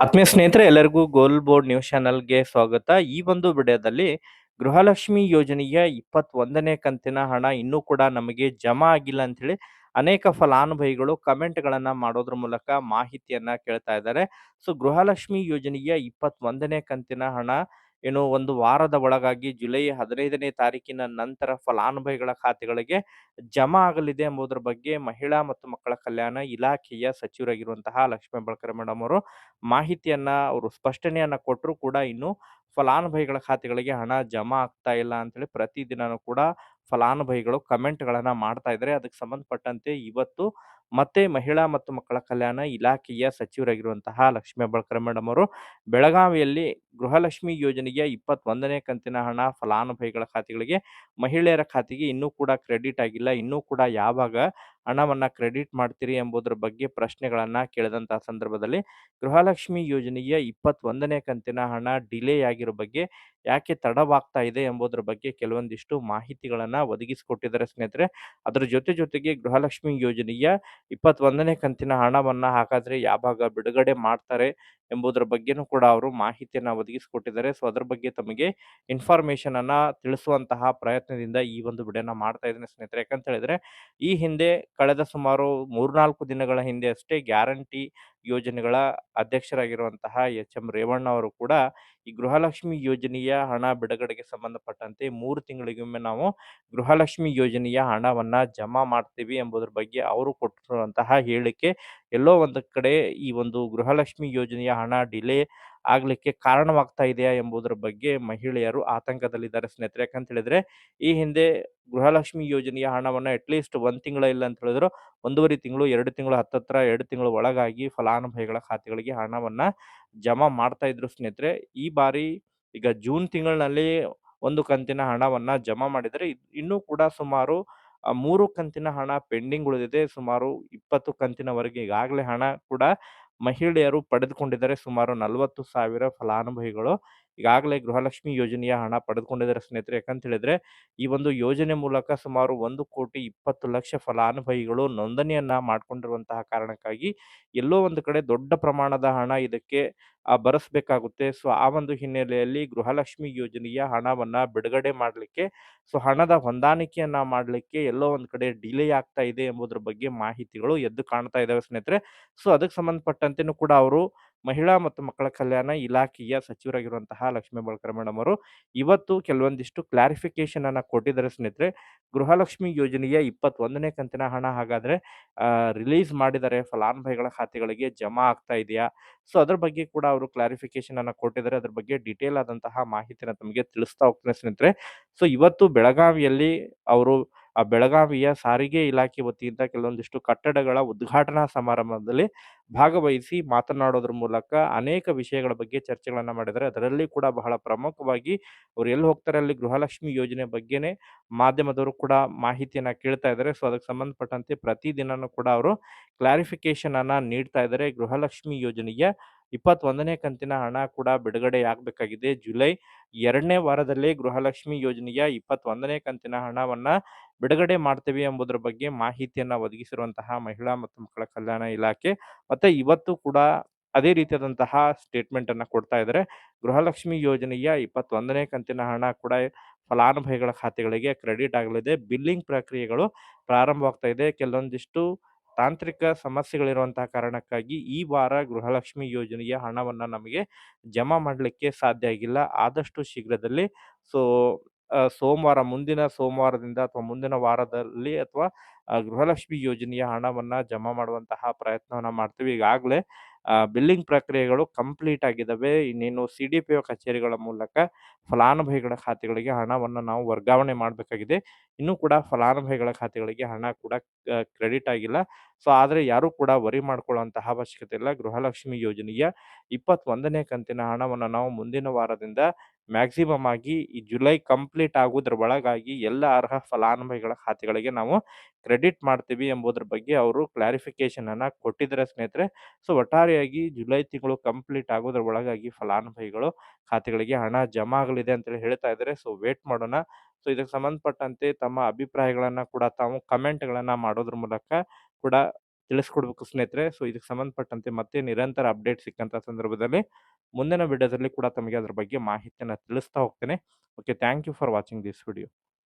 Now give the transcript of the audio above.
ಆತ್ಮೀಯ ಸ್ನೇಹಿತರೆ, ಎಲ್ಲರಿಗೂ ಗೋಲ್ ಬೋರ್ಡ್ ನ್ಯೂಸ್ ಚಾನಲ್ಗೆ ಸ್ವಾಗತ. ಈ ಒಂದು ವಿಡಿಯೋದಲ್ಲಿ ಗೃಹಲಕ್ಷ್ಮಿ ಯೋಜನೆಯ ಇಪ್ಪತ್ತೊಂದನೇ ಕಂತಿನ ಹಣ ಇನ್ನೂ ಕೂಡ ನಮಗೆ ಜಮಾ ಆಗಿಲ್ಲ ಅಂತೇಳಿ ಅನೇಕ ಫಲಾನುಭವಿಗಳು ಕಮೆಂಟ್ಗಳನ್ನು ಮಾಡೋದ್ರ ಮೂಲಕ ಮಾಹಿತಿಯನ್ನ ಕೇಳ್ತಾ ಇದ್ದಾರೆ. ಸೊ, ಗೃಹಲಕ್ಷ್ಮಿ ಯೋಜನೆಯ ಇಪ್ಪತ್ತೊಂದನೇ ಕಂತಿನ ಹಣ ಏನು ಒಂದು ವಾರದ ಒಳಗಾಗಿ ಜುಲೈ ಹದಿನೈದನೇ ತಾರೀಕಿನ ನಂತರ ಫಲಾನುಭವಿಗಳ ಖಾತೆಗಳಿಗೆ ಜಮಾ ಆಗಲಿದೆ ಎಂಬುದರ ಬಗ್ಗೆ ಮಹಿಳಾ ಮತ್ತು ಮಕ್ಕಳ ಕಲ್ಯಾಣ ಇಲಾಖೆಯ ಸಚಿವರಾಗಿರುವಂತಹ ಲಕ್ಷ್ಮೀ ಬಳಕರ ಮೇಡಮ್ ಅವರು ಮಾಹಿತಿಯನ್ನ ಅವರು ಸ್ಪಷ್ಟನೆಯನ್ನ ಕೊಟ್ಟರು ಕೂಡ ಇನ್ನು ಫಲಾನುಭವಿಗಳ ಖಾತೆಗಳಿಗೆ ಹಣ ಜಮಾ ಆಗ್ತಾ ಇಲ್ಲ ಅಂತೇಳಿ ಪ್ರತಿದಿನನೂ ಕೂಡ ಫಲಾನುಭವಿಗಳು ಕಮೆಂಟ್ಗಳನ್ನು ಮಾಡ್ತಾ ಇದ್ದಾರೆ. ಅದಕ್ಕೆ ಸಂಬಂಧಪಟ್ಟಂತೆ ಇವತ್ತು ಮತ್ತೆ ಮಹಿಳಾ ಮತ್ತು ಮಕ್ಕಳ ಕಲ್ಯಾಣ ಇಲಾಖೆಯ ಸಚಿವರಾಗಿರುವಂತಹ ಲಕ್ಷ್ಮೀ ಹೆಬ್ಬಾಳ್ಕರ್ ಮೇಡಮ್ ಅವರು ಬೆಳಗಾವಿಯಲ್ಲಿ ಗೃಹಲಕ್ಷ್ಮಿ ಯೋಜನೆಯ ಇಪ್ಪತ್ತೊಂದನೇ ಕಂತಿನ ಹಣ ಫಲಾನುಭವಿಗಳ ಖಾತೆಗಳಿಗೆ ಮಹಿಳೆಯರ ಖಾತೆಗೆ ಇನ್ನೂ ಕೂಡ ಕ್ರೆಡಿಟ್ ಆಗಿಲ್ಲ. ಇನ್ನೂ ಕೂಡ ಯಾವಾಗ ಹಣವನ್ನ ಕ್ರೆಡಿಟ್ ಮಾಡ್ತೀರಿ ಎಂಬುದರ ಬಗ್ಗೆ ಪ್ರಶ್ನೆಗಳನ್ನ ಕೇಳಿದಂತಹ ಸಂದರ್ಭದಲ್ಲಿ ಗೃಹಲಕ್ಷ್ಮಿ ಯೋಜನೆಯ ಇಪ್ಪತ್ತೊಂದನೇ ಕಂತಿನ ಹಣ ಡಿಲೇ ಆಗಿರೋ ಬಗ್ಗೆ ಯಾಕೆ ತಡವಾಗ್ತಾ ಇದೆ ಎಂಬುದರ ಬಗ್ಗೆ ಕೆಲವೊಂದಿಷ್ಟು ಮಾಹಿತಿಗಳನ್ನ ಒದಗಿಸಿಕೊಟ್ಟಿದ್ದಾರೆ ಸ್ನೇಹಿತರೆ. ಅದರ ಜೊತೆ ಜೊತೆಗೆ ಗೃಹಲಕ್ಷ್ಮಿ ಯೋಜನೆಯ ಇಪ್ಪತ್ತೊಂದನೇ ಕಂತಿನ ಹಣವನ್ನ ಹಾಗಾದ್ರೆ ಯಾವಾಗ ಬಿಡುಗಡೆ ಮಾಡ್ತಾರೆ ಎಂಬುದರ ಬಗ್ಗೆನೂ ಕೂಡ ಅವರು ಮಾಹಿತಿಯನ್ನು ಒದಗಿಸಿಕೊಟ್ಟಿದ್ದಾರೆ. ಸೊ ಅದರ ಬಗ್ಗೆ ತಮಗೆ ಇನ್ಫಾರ್ಮೇಶನ್ ಅನ್ನ ತಿಳಿಸುವಂತಹ ಪ್ರಯತ್ನದಿಂದ ಈ ಒಂದು ವಿಡಿಯೋನ ಮಾಡ್ತಾ ಇದ್ದೇನೆ ಸ್ನೇಹಿತರೆ. ಯಾಕಂತ ಹೇಳಿದ್ರೆ, ಈ ಹಿಂದೆ ಕಳೆದ ಸುಮಾರು ಮೂರ್ನಾಲ್ಕು ದಿನಗಳ ಹಿಂದೆ ಅಷ್ಟೇ ಗ್ಯಾರಂಟಿ ಯೋಜನೆಗಳ ಅಧ್ಯಕ್ಷರಾಗಿರುವಂತಹ ಎಚ್ ಎಂ ರೇವಣ್ಣ ಅವರು ಕೂಡ ಈ ಗೃಹಲಕ್ಷ್ಮಿ ಯೋಜನೆಯ ಹಣ ಬಿಡುಗಡೆಗೆ ಸಂಬಂಧಪಟ್ಟಂತೆ ಮೂರು ತಿಂಗಳಿಗೊಮ್ಮೆ ನಾವು ಗೃಹಲಕ್ಷ್ಮಿ ಯೋಜನೆಯ ಹಣವನ್ನ ಜಮಾ ಮಾಡ್ತೀವಿ ಎಂಬುದರ ಬಗ್ಗೆ ಅವರು ಕೊಟ್ಟಿರುವಂತಹ ಹೇಳಿಕೆ. ಎಲ್ಲೋ ಒಂದು ಕಡೆ ಈ ಒಂದು ಗೃಹಲಕ್ಷ್ಮಿ ಯೋಜನೆಯ ಹಣ ಡಿಲೇ ಆಗ್ಲಿಕ್ಕೆ ಕಾರಣವಾಗ್ತಾ ಇದೆಯಾ ಎಂಬುದರ ಬಗ್ಗೆ ಮಹಿಳೆಯರು ಆತಂಕದಲ್ಲಿದ್ದಾರೆ ಸ್ನೇಹಿತರೆ. ಯಾಕಂತ ಹೇಳಿದ್ರೆ ಈ ಹಿಂದೆ ಗೃಹಲಕ್ಷ್ಮಿ ಯೋಜನೆಯ ಹಣವನ್ನು ಅಟ್ಲೀಸ್ಟ್ ಒಂದು ತಿಂಗಳ ಇಲ್ಲ ಅಂತ ಹೇಳಿದ್ರು. ಒಂದೂವರೆ ತಿಂಗಳು, ಎರಡು ತಿಂಗಳು, ಹತ್ತತ್ರ ಎರಡು ತಿಂಗಳು ಒಳಗಾಗಿ ಫಲಾನುಭವಿಗಳ ಖಾತೆಗಳಿಗೆ ಹಣವನ್ನ ಜಮಾ ಮಾಡ್ತಾ ಇದ್ರು ಸ್ನೇಹಿತರೆ, ಈ ಬಾರಿ ಈಗ ಜೂನ್ ತಿಂಗಳಿನಲ್ಲಿ ಒಂದು ಕಂತಿನ ಹಣವನ್ನ ಜಮಾ ಮಾಡಿದರೆ ಇನ್ನೂ ಕೂಡ ಸುಮಾರು ಮೂರು ಕಂತಿನ ಹಣ ಪೆಂಡಿಂಗ್ ಉಳಿದಿದೆ. ಸುಮಾರು ಇಪ್ಪತ್ತು ಕಂತಿನವರೆಗೆ ಈಗಾಗಲೇ ಹಣ ಕೂಡ ಮಹಿಳೆಯರು ಪಡೆದುಕೊಂಡಿದ್ದಾರೆ ಸುಮಾರು ನಲವತ್ತು ಸಾವಿರ ಫಲಾನುಭವಿಗಳು. ಈಗಾಗಲೇ ಗೃಹಲಕ್ಷ್ಮಿ ಯೋಜನೆಯ ಹಣ ಪಡೆದುಕೊಂಡಿದ್ದಾರೆ ಸ್ನೇಹಿತರೆ. ಯಾಕಂತ ಹೇಳಿದ್ರೆ, ಈ ಒಂದು ಯೋಜನೆ ಮೂಲಕ ಸುಮಾರು ಒಂದು ಕೋಟಿ ಇಪ್ಪತ್ತು ಲಕ್ಷ ಫಲಾನುಭವಿಗಳು ನೋಂದಣಿಯನ್ನ ಮಾಡಿಕೊಂಡಿರುವಂತಹ ಕಾರಣಕ್ಕಾಗಿ ಎಲ್ಲೋ ಒಂದು ಕಡೆ ದೊಡ್ಡ ಪ್ರಮಾಣದ ಹಣ ಇದಕ್ಕೆ ಬರೆಸ್ಬೇಕಾಗುತ್ತೆ. ಸೊ, ಆ ಒಂದು ಹಿನ್ನೆಲೆಯಲ್ಲಿ ಗೃಹಲಕ್ಷ್ಮಿ ಯೋಜನೆಯ ಹಣವನ್ನ ಬಿಡುಗಡೆ ಮಾಡಲಿಕ್ಕೆ, ಸೊ, ಹಣದ ಹೊಂದಾಣಿಕೆಯನ್ನು ಮಾಡಲಿಕ್ಕೆ ಎಲ್ಲೋ ಒಂದು ಕಡೆ ಡಿಲೇ ಆಗ್ತಾ ಇದೆ ಎಂಬುದರ ಬಗ್ಗೆ ಮಾಹಿತಿಗಳು ಎದ್ದು ಕಾಣ್ತಾ ಇದ್ದಾವೆ ಸ್ನೇಹಿತರೆ. ಸೊ ಅದಕ್ಕೆ ಸಂಬಂಧಪಟ್ಟಂತೆಯೂ ಕೂಡ ಅವರು ಮಹಿಳಾ ಮತ್ತು ಮಕ್ಕಳ ಕಲ್ಯಾಣ ಇಲಾಖೆಯ ಸಚಿವರಾಗಿರುವಂತಹ ಲಕ್ಷ್ಮೀ ಬಳಕರ್ ಮೇಡಮ್ ಅವರು ಇವತ್ತು ಕೆಲವೊಂದಿಷ್ಟು ಕ್ಲಾರಿಫಿಕೇಶನ್ ಅನ್ನ ಕೊಟ್ಟಿದ್ದಾರೆ ಸ್ನೇಹಿತರೆ. ಗೃಹಲಕ್ಷ್ಮಿ ಯೋಜನೆಯ ಇಪ್ಪತ್ತೊಂದನೇ ಕಂತಿನ ಹಣ ಹಾಗಾದ್ರೆ ರಿಲೀಸ್ ಮಾಡಿದ್ದಾರೆ ಫಲಾನುಭವಿಗಳ ಖಾತೆಗಳಿಗೆ ಜಮಾ ಆಗ್ತಾ ಇದೆಯಾ? ಸೊ ಅದ್ರ ಬಗ್ಗೆ ಕೂಡ ಅವರು ಕ್ಲಾರಿಫಿಕೇಶನ್ ಅನ್ನ ಕೊಟ್ಟಿದ್ದಾರೆ. ಅದ್ರ ಬಗ್ಗೆ ಡೀಟೇಲ್ ಆದಂತಹ ಮಾಹಿತಿನ ತಮಗೆ ತಿಳಿಸ್ತಾ ಹೋಗ್ತೇನೆ ಸ್ನೇಹಿತರೆ. ಸೊ ಇವತ್ತು ಬೆಳಗಾವಿಯಲ್ಲಿ ಅವರು ಆ ಬೆಳಗಾವಿಯ ಸಾರಿಗೆ ಇಲಾಖೆ ವತಿಯಿಂದ ಕೆಲವೊಂದಿಷ್ಟು ಕಟ್ಟಡಗಳ ಉದ್ಘಾಟನಾ ಸಮಾರಂಭದಲ್ಲಿ ಭಾಗವಹಿಸಿ ಮಾತನಾಡೋದ್ರ ಮೂಲಕ ಅನೇಕ ವಿಷಯಗಳ ಬಗ್ಗೆ ಚರ್ಚೆಗಳನ್ನು ಮಾಡಿದ್ದಾರೆ. ಅದರಲ್ಲಿ ಕೂಡ ಬಹಳ ಪ್ರಮುಖವಾಗಿ ಅವ್ರು ಎಲ್ಲಿ ಹೋಗ್ತಾರೆ ಅಲ್ಲಿ ಗೃಹಲಕ್ಷ್ಮಿ ಯೋಜನೆ ಬಗ್ಗೆನೇ ಮಾಧ್ಯಮದವರು ಕೂಡ ಮಾಹಿತಿಯನ್ನು ಕೇಳ್ತಾ ಇದ್ದಾರೆ. ಸೊ ಅದಕ್ಕೆ ಸಂಬಂಧಪಟ್ಟಂತೆ ಪ್ರತಿದಿನನೂ ಕೂಡ ಅವರು ಕ್ಲಾರಿಫಿಕೇಶನ್ ಅನ್ನ ನೀಡ್ತಾ ಇದ್ದಾರೆ ಗೃಹಲಕ್ಷ್ಮಿ ಯೋಜನೆಯ ಇಪ್ಪತ್ತೊಂದನೇ ಕಂತಿನ ಹಣ ಕೂಡ ಬಿಡುಗಡೆ ಆಗಬೇಕಾಗಿದೆ. ಜುಲೈ ಎರಡನೇ ವಾರದಲ್ಲಿ ಗೃಹಲಕ್ಷ್ಮಿ ಯೋಜನೆಯ ಇಪ್ಪತ್ತೊಂದನೇ ಕಂತಿನ ಹಣವನ್ನ ಬಿಡುಗಡೆ ಮಾಡ್ತೇವೆ ಎಂಬುದರ ಬಗ್ಗೆ ಮಾಹಿತಿಯನ್ನು ಒದಗಿಸಿರುವಂತಹ ಮಹಿಳಾ ಮತ್ತು ಮಕ್ಕಳ ಕಲ್ಯಾಣ ಇಲಾಖೆ ಮತ್ತೆ ಇವತ್ತು ಕೂಡ ಅದೇ ರೀತಿಯಾದಂತಹ ಸ್ಟೇಟ್ಮೆಂಟ್ ಅನ್ನ ಕೊಡ್ತಾ ಇದ್ದಾರೆ. ಗೃಹಲಕ್ಷ್ಮಿ ಯೋಜನೆಯ ಇಪ್ಪತ್ತೊಂದನೇ ಕಂತಿನ ಹಣ ಕೂಡ ಫಲಾನುಭವಿಗಳ ಖಾತೆಗಳಿಗೆ ಕ್ರೆಡಿಟ್ ಆಗಲಿದೆ. ಬಿಲ್ಲಿಂಗ್ ಪ್ರಕ್ರಿಯೆಗಳು ಪ್ರಾರಂಭವಾಗ್ತಾ ಇದೆ. ಕೆಲವೊಂದಿಷ್ಟು ತಾಂತ್ರಿಕ ಸಮಸ್ಯೆಗಳಿರುವಂತಹ ಕಾರಣಕ್ಕಾಗಿ ಈ ವಾರ ಗೃಹಲಕ್ಷ್ಮಿ ಯೋಜನೆಯ ಹಣವನ್ನ ನಮಗೆ ಜಮಾ ಮಾಡಲಿಕ್ಕೆ ಸಾಧ್ಯ ಆಗಿಲ್ಲ. ಆದಷ್ಟು ಶೀಘ್ರದಲ್ಲಿ ಸೊ ಸೋಮವಾರ ಮುಂದಿನ ಸೋಮವಾರದಿಂದ ಅಥವಾ ಮುಂದಿನ ವಾರದಲ್ಲಿ ಅಥವಾ ಗೃಹಲಕ್ಷ್ಮಿ ಯೋಜನೆಯ ಹಣವನ್ನ ಜಮಾ ಮಾಡುವಂತಹ ಪ್ರಯತ್ನವನ್ನ ಮಾಡ್ತೀವಿ. ಈಗಾಗಲೇ ಬಿಲ್ಲಿಂಗ್ ಪ್ರಕ್ರಿಯೆಗಳು ಕಂಪ್ಲೀಟ್ ಆಗಿದ್ದಾವೆ ಇನ್ನೇನು ಸಿ ಡಿ ಪಿ ಒ ಕಚೇರಿಗಳ ಮೂಲಕ ಫಲಾನುಭವಿಗಳ ಖಾತೆಗಳಿಗೆ ಹಣವನ್ನು ನಾವು ವರ್ಗಾವಣೆ ಮಾಡಬೇಕಾಗಿದೆ. ಇನ್ನೂ ಕೂಡ ಫಲಾನುಭವಿಗಳ ಖಾತೆಗಳಿಗೆ ಹಣ ಕೂಡ ಕ್ರೆಡಿಟ್ ಆಗಿಲ್ಲ. ಸೊ ಆದರೆ ಯಾರೂ ಕೂಡ ವರಿ ಮಾಡಿಕೊಳ್ಳುವಂತಹ ಅವಶ್ಯಕತೆ ಇಲ್ಲ. ಗೃಹಲಕ್ಷ್ಮಿ ಯೋಜನೆಯ ಇಪ್ಪತ್ತೊಂದನೇ ಕಂತಿನ ಹಣವನ್ನು ನಾವು ಮುಂದಿನ ವಾರದಿಂದ ಮ್ಯಾಕ್ಸಿಮಮ್ ಆಗಿ ಈ ಜುಲೈ ಕಂಪ್ಲೀಟ್ ಆಗೋದ್ರ ಒಳಗಾಗಿ ಎಲ್ಲ ಅರ್ಹ ಫಲಾನುಭವಿಗಳ ಖಾತೆಗಳಿಗೆ ನಾವು ಕ್ರೆಡಿಟ್ ಮಾಡ್ತೀವಿ ಎಂಬುದ್ರ ಬಗ್ಗೆ ಅವರು ಕ್ಲಾರಿಫಿಕೇಶನ್ ಅನ್ನ ಕೊಟ್ಟಿದ್ದಾರೆ ಸ್ನೇಹಿತರೆ. ಸೊ ಒಟ್ಟಾರೆಯಾಗಿ ಜುಲೈ ತಿಂಗಳು ಕಂಪ್ಲೀಟ್ ಆಗೋದ್ರ ಒಳಗಾಗಿ ಫಲಾನುಭವಿಗಳು ಖಾತೆಗಳಿಗೆ ಹಣ ಜಮಾ ಆಗಲಿದೆ ಅಂತೇಳಿ ಹೇಳ್ತಾ ಇದ್ದಾರೆ. ಸೊ ವೇಟ್ ಮಾಡೋಣ. ಸೊ ಇದಕ್ಕೆ ಸಂಬಂಧಪಟ್ಟಂತೆ ತಮ್ಮ ಅಭಿಪ್ರಾಯಗಳನ್ನ ಕೂಡ ತಾವು ಕಮೆಂಟ್ಗಳನ್ನ ಮಾಡೋದ್ರ ಮೂಲಕ ಕೂಡ ತಿಳಿಸ್ಕೊಡ್ಬೇಕು ಸ್ನೇಹಿತರೆ. ಸೊ, ಇದಕ್ಕೆ ಸಂಬಂಧಪಟ್ಟಂತೆ ಮತ್ತೆ ನಿರಂತರ ಅಪ್ಡೇಟ್ ಸಿಕ್ಕಂತ ಸಂದರ್ಭದಲ್ಲಿ ಮುಂದಿನ ವಿಡಿಯೋದಲ್ಲಿ ಕೂಡ ತಮಗೆ ಅದರ ಬಗ್ಗೆ ಮಾಹಿತಿಯನ್ನು ತಿಳಿಸ್ತಾ ಹೋಗ್ತೇನೆ. Okay thank you for watching this video.